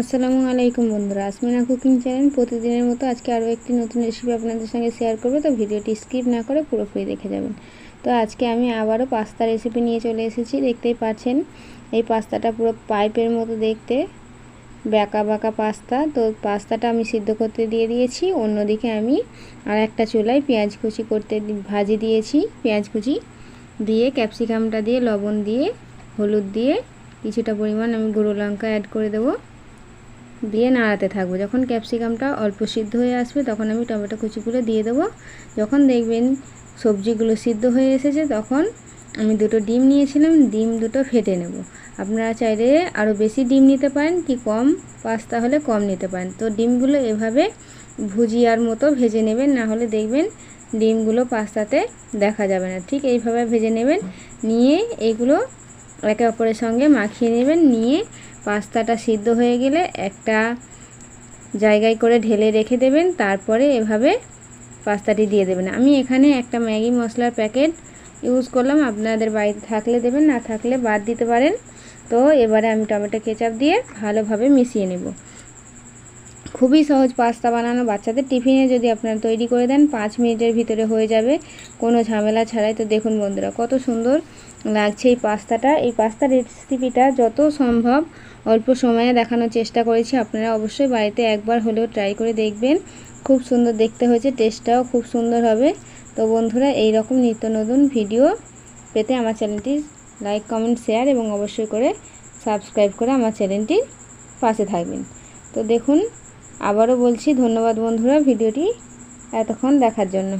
আসসালামু আলাইকুম বন্ধুরা, আসমিনা কুকিং চ্যানেল। প্রতিদিনের মতো আজকে আরও একটি নতুন রেসিপি আপনাদের সঙ্গে শেয়ার করব। তো ভিডিওটি স্কিপ না করে পুরোপুরি দেখে যাবেন। তো আজকে আমি আবারও পাস্তা রেসিপি নিয়ে চলে এসেছি, দেখতেই পাচ্ছেন। এই পাস্তাটা পুরো পাইপের মতো দেখতে ব্যাকা বাঁকা পাস্তা। তো পাস্তাটা আমি সিদ্ধ করতে দিয়ে দিয়েছি। অন্যদিকে আমি আর একটা চুলায় পেঁয়াজ কুচি করতে ভাজি দিয়েছি। পেঁয়াজ কুচি দিয়ে ক্যাপসিকামটা দিয়ে, লবণ দিয়ে, হলুদ দিয়ে কিছুটা পরিমাণ আমি গুঁড়ো লঙ্কা অ্যাড করে দেবো। দিয়ে নাড়াতে থাকব। যখন ক্যাপসিকামটা অল্প সিদ্ধ হয়ে আসবে, তখন আমি টমেটো কুচিগুলো দিয়ে দেবো। যখন দেখবেন সবজিগুলো সিদ্ধ হয়ে এসেছে, তখন আমি দুটো ডিম নিয়েছিলাম, ডিম দুটো ফেটে নেব। আপনারা চাইলে আরও বেশি ডিম নিতে পারেন, কি কম পাস্তা হলে কম নিতে পারেন। তো ডিমগুলো এভাবে ভুজিয়ার মতো ভেজে নেবেন, না হলে দেখবেন ডিমগুলো পাস্তাতে দেখা যাবে না। ঠিক এইভাবে ভেজে নেবেন, নিয়ে এগুলো একে অপরের সঙ্গে মাখিয়ে নেবেন, নিয়ে পাস্তাটা সিদ্ধ হয়ে গেলে একটা জায়গায় করে ঢেলে রেখে দেবেন, তারপরে এভাবে পাস্তাটি দিয়ে দেবেন। আমি এখানে একটা ম্যাগি মশলার প্যাকেট ইউজ করলাম, আপনাদের বাড়িতে থাকলে দেবেন, না থাকলে বাদ দিতে পারেন। তো এবারে আমি টমেটো কেচাপ দিয়ে ভালোভাবে মিশিয়ে নেব। খুবই সহজ পাস্তা বানানো। বাচ্চাদের টিফিনে যদি আপনারা তৈরি করে দেন, পাঁচ মিনিটের ভিতরে হয়ে যাবে। কোনো ঝামেলা ছাড়াই তো দেখুন বন্ধুরা, কত সুন্দর লাগছে এই পাস্তাটা। এই পাস্তা রেসিপিটা যত সম্ভব অল্প সময়ে দেখানোর চেষ্টা করেছি। আপনারা অবশ্যই বাড়িতে একবার হলেও ট্রাই করে দেখবেন। খুব সুন্দর দেখতে হয়েছে টেস্টটাও খুব সুন্দর হবে। তো বন্ধুরা এই রকম নিত্য নতুন ভিডিও পেতে আমার চ্যানেলটি লাইক কমেন্ট শেয়ার এবং অবশ্যই করে সাবস্ক্রাইব করে আমার চ্যানেলটির পাশে থাকবেন। তো দেখুন আবারও বলছি ধন্যবাদ বন্ধুরা ভিডিওটি এতক্ষণ দেখার জন্য।